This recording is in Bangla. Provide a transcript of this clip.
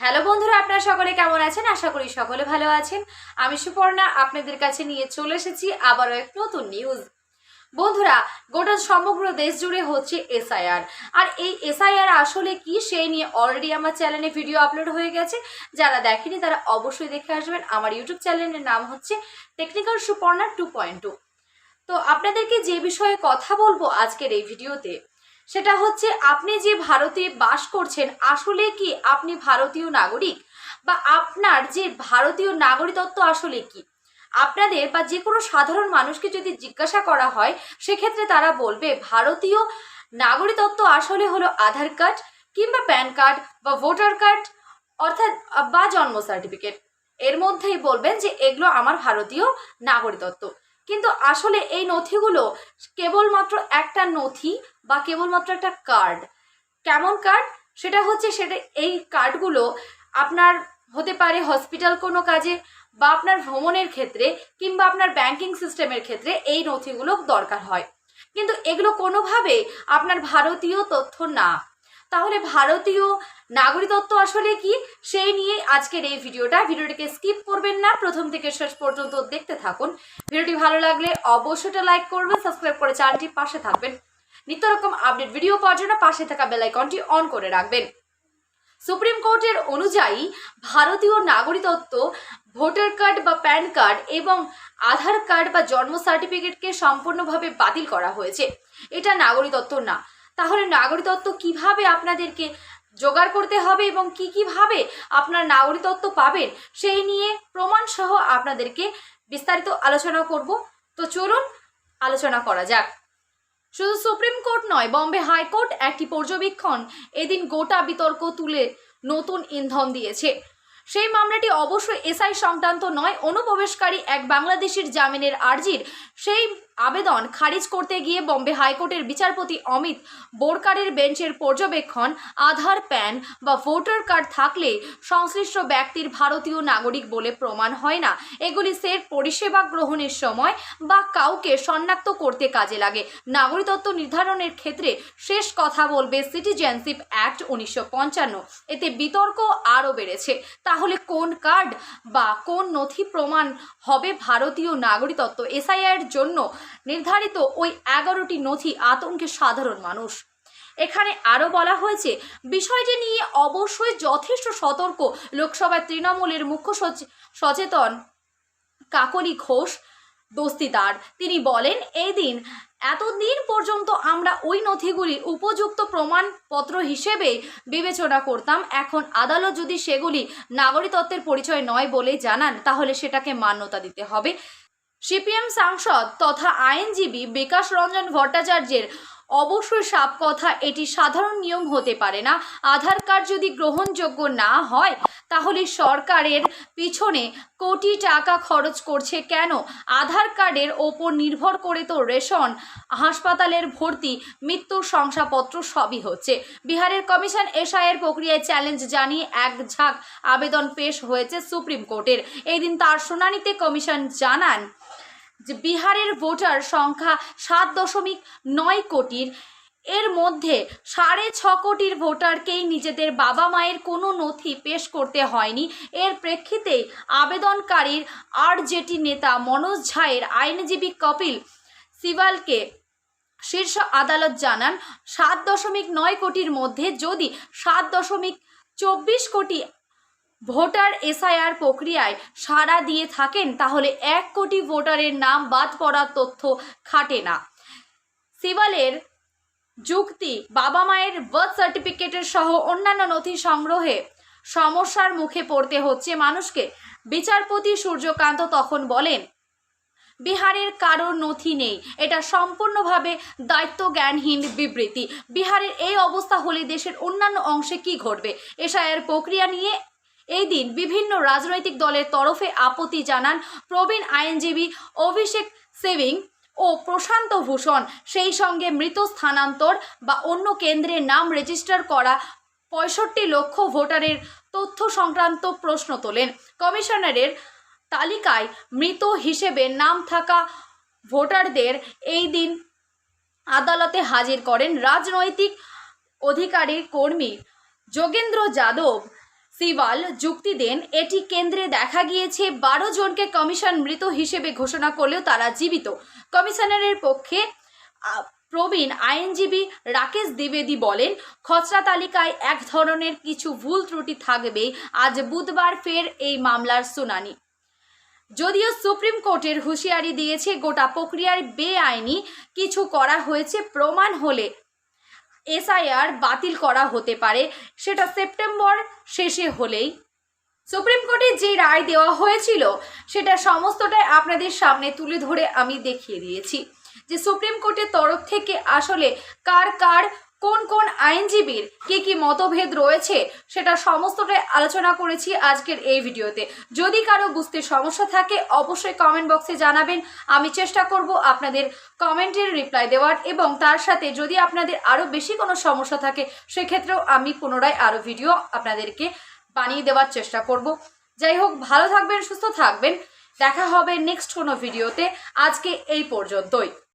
হ্যালো বন্ধুরা, আপনারা সকলে কেমন আছেন? আশা করি সকলে ভালো আছেন। আমি সুপর্ণা, আপনাদের কাছে নিয়ে চলে এসেছি আবারও এক নতুন নিউজ বন্ধুরা, গোটা সমগ্র দেশ জুড়ে হচ্ছে এসআইআর আর এই এসআইআর আসলে কি সেই নিয়ে অলরেডি আমার চ্যানেলে ভিডিও আপলোড হয়ে গেছে। যারা দেখেনি, তারা অবশ্যই দেখে আসবেন। আমার ইউটিউব চ্যানেলের নাম হচ্ছে technical Suparna two point two তো আপনাদেরকে যে বিষয়ে কথা বলব আজকের এই ভিডিওতে সেটা হচ্ছে আপনি যে ভারতে বাস করছেন, আসলে কি আপনি ভারতীয় নাগরিক? বা আপনার যে ভারতীয় নাগরিকত্ব আসলে কি? আপনাদের বা যে কোনো সাধারণ মানুষকে যদি জিজ্ঞাসা করা হয়, সেক্ষেত্রে তারা বলবে, ভারতীয় নাগরিকত্ব আসলে হলো আধার কার্ড কিংবা প্যান কার্ড বা ভোটার কার্ড, অর্থাৎ, বা জন্ম সার্টিফিকেট। এর মধ্যেই বলবেন যে, এগুলো আমার ভারতীয় নাগরিকত্ব। কিন্তু আসলে এই নথিগুলো কেবলমাত্র একটা নথি বা কেবলমাত্র একটা কার্ড কেমন কার্ড সেটা হচ্ছে সেটা, এই কার্ডগুলো আপনার হতে পারে হসপিটাল কোনো কাজে বা আপনার ভ্রমণের ক্ষেত্রে কিংবা আপনার ব্যাংকিং সিস্টেমের ক্ষেত্রে এই নথিগুলো দরকার হয়। কিন্তু এগুলো কোনোভাবে আপনার ভারতীয় তথ্য না। তাহলে ভারতীয় নাগরিকত্ব আসলে কি? সেই নিয়ে আজকের এই ভিডিওটা। ভিডিওটিকে স্কিপ করবেন না। প্রথম থেকে শেষ পর্যন্ত দেখতে থাকুন। ভিডিওটি ভালো লাগলে অবশ্যই লাইক করবেন, সাবস্ক্রাইব করে চ্যানেলটির পাশে থাকবেন। নিত্য রকম আপডেট ভিডিও পাওয়ার জন্য পাশে থাকা বেল আইকনটি অন করে রাখবেন। সুপ্রিম কোর্টের অনুযায়ী ভারতীয় নাগরিকত্ব, ভোটার কার্ড বা প্যান কার্ড এবং আধার কার্ড বা জন্ম সার্টিফিকেটকে সম্পূর্ণভাবে বাতিল করা হয়েছে। এটা নাগরিকত্ব না। তাহলে নাগরিকত্ব কীভাবে আপনাদেরকে জোগাড় করতে হবে এবং কি কীভাবে আপনার নাগরিকত্ব পাবেন, সেই নিয়ে প্রমাণ সহ আপনাদেরকে বিস্তারিত আলোচনা করব। তো চলুন আলোচনা করা যাক। শুধু সুপ্রিম কোর্ট নয়, বম্বে হাইকোর্ট একটি পর্যবেক্ষণ এদিন গোটা বিতর্ক তুলে নতুন ইন্ধন দিয়েছে। সেই মামলাটি অবশ্যই এসআই সংক্রান্ত নয়, অনুপ্রবেশকারী এক বাংলাদেশের জামিনের আর্জির। সেই আবেদন খারিজ করতে গিয়ে বম্বে হাইকোর্টের বিচারপতি অমিত বোরকারের বেঞ্চের পর্যবেক্ষণ, আধার প্যান বা ভোটার কার্ড থাকলে সংশ্লিষ্ট ব্যক্তির ভারতীয় নাগরিক বলে প্রমাণ হয় না। এগুলি সের পরিষেবা গ্রহণের সময় বা কাউকে শনাক্ত করতে কাজে লাগে। নাগরিকত্ব নির্ধারণের ক্ষেত্রে শেষ কথা বলবে সিটিজেনশিপ অ্যাক্ট উনিশশো পঞ্চান্ন। এতে বিতর্ক আরও বেড়েছে। তাহলে কোন কার্ড বা কোন নথি প্রমাণ হবে ভারতীয় নাগরিকত্ব? এসআইআর জন্য নির্ধারিত ওই এগারোটি নথি আতঙ্কে সাধারণ মানুষ। এখানে আরও বলা হয়েছে, বিষয়টি নিয়ে অবশ্যই যথেষ্ট সতর্ক, লোকসভায় তৃণমূলের মুখ্য সচে- সচেতন কাকলি ঘোষ দস্তিদার তিনি বলেন, এই দিন, এতদিন পর্যন্ত আমরা ওই নথিগুলি উপযুক্ত প্রমাণপত্র হিসেবে বিবেচনা করতাম, এখন আদালত যদি সেগুলি নাগরিকত্বের পরিচয় নয় বলে জানান, তাহলে সেটাকে মান্যতা দিতে হবে। সিপিএম সাংসদ তথা আইনজীবী বিকাশ রঞ্জন ভট্টাচার্যের অবশ্যই সাপ কথা এটি সাধারণ নিয়ম হতে পারে না। আধার কার্ড যদি গ্রহণযোগ্য না হয়, তাহলে সরকারের পিছনে কোটি টাকা খরচ করছে কেন? আধার কার্ডের ওপর নির্ভর করে তো রেশন, হাসপাতালের ভর্তি মৃত্যুর শংসাপত্র সবই হচ্ছে। বিহারের কমিশন এসআইয়ের প্রক্রিয়ায় চ্যালেঞ্জ জানিয়ে এক ঝাঁক আবেদন পেশ হয়েছে সুপ্রিম কোর্টের। এই দিন তার শুনানিতে কমিশন জানান যে বিহারের ভোটার সংখ্যা সাত দশমিক নয় কোটির। এর মধ্যে সাড়ে ছ কোটির ভোটারকেই নিজেদের বাবা মায়ের কোনো নথি পেশ করতে হয়নি। এর প্রেক্ষিতে আবেদনকারীর আরজেটি নেতা মনোজ ঝায়ের আইনজীবী কপিল সিবালকে শীর্ষ আদালত জানান, সাত দশমিক নয় কোটির মধ্যে যদি সাত দশমিক চব্বিশ কোটি ভোটার এসআইআর প্রক্রিয়ায় সাড়া দিয়ে থাকেন, তাহলে এক কোটি ভোটারের নাম বাদ পড়ার তথ্য খাটে না। সিবালের যুক্তি, বাবা মায়ের বার্থ সার্টিফিকেটের সহ অন্যান্য নথি সংগ্রহে সমস্যার মুখে পড়তে হচ্ছে মানুষকে। বিচারপতি সূর্যকান্ত তখন বলেন, বিহারের কারোর নথি নেই। এটা সম্পূর্ণভাবে দায়িত্ব জ্ঞানহীন বিবৃতি। বিহারের এই অবস্থা হলে দেশের অন্যান্য অংশে কি ঘটবে? এসআইয়ের প্রক্রিয়া নিয়ে এই দিন বিভিন্ন রাজনৈতিক দলের তরফে আপত্তি জানান প্রবীণ আইনজীবী অভিষেক সেভিং ও প্রশান্ত ভূষণ। সেই সঙ্গে মৃত স্থানান্তর বা অন্য কেন্দ্রের নাম রেজিস্টার করা পঁয়ষট্টি লক্ষ ভোটারের তথ্য সংক্রান্ত প্রশ্ন তোলেন। কমিশনারের তালিকায় মৃত হিসেবে নাম থাকা ভোটারদের এই দিন আদালতে হাজির করেন রাজনৈতিক অধিকারী কর্মী যোগেন্দ্র যাদব। সিবাল যুক্তি দেন, এটি কেন্দ্রে দেখা গিয়েছে বারো জনকে কমিশন মৃত হিসেবে ঘোষণা করলেও তারা জীবিত। কমিশনারের পক্ষে প্রবীণ আইনজীবী রাকেশ দ্বিবেদী বলেন, খসড়া তালিকায় এক ধরনের কিছু ভুল ত্রুটি থাকবে, আজ বুধবার ফের এই মামলার শুনানি। যদিও সুপ্রিম কোর্টের হুঁশিয়ারি দিয়েছে, গোটা প্রক্রিয়ার বেআইনি কিছু করা হয়েছে, প্রমাণ হলে এসআইআর বাতিল করা হতে পারে, সেটা সেপ্টেম্বর শেষে হলেই। সুপ্রিম কোর্টে যে রায় দেওয়া হয়েছিল, সেটা সমস্তটাই আপনাদের সামনে তুলে ধরে আমি দেখিয়ে দিয়েছি যে সুপ্রিম কোর্টের তরফ থেকে আসলে কার কার কোন কোন আইনজীবীর কি কি মতভেদ রয়েছে সেটা সমস্তটাই আলোচনা করেছি আজকের এই ভিডিওতে। যদি কারও বুঝতে সমস্যা থাকে, অবশ্যই কমেন্ট বক্সে জানাবেন। আমি চেষ্টা করব আপনাদের কমেন্টের রিপ্লাই দেওয়ার এবং তার সাথে যদি আপনাদের আরও বেশি কোনো সমস্যা থাকে, সেক্ষেত্রেও আমি পুনরায় আরও ভিডিও আপনাদেরকে বানিয়ে দেওয়ার চেষ্টা করব। যাই হোক, ভালো থাকবেন, সুস্থ থাকবেন। দেখা হবে নেক্সট কোনো ভিডিওতে আজকে এই পর্যন্তই।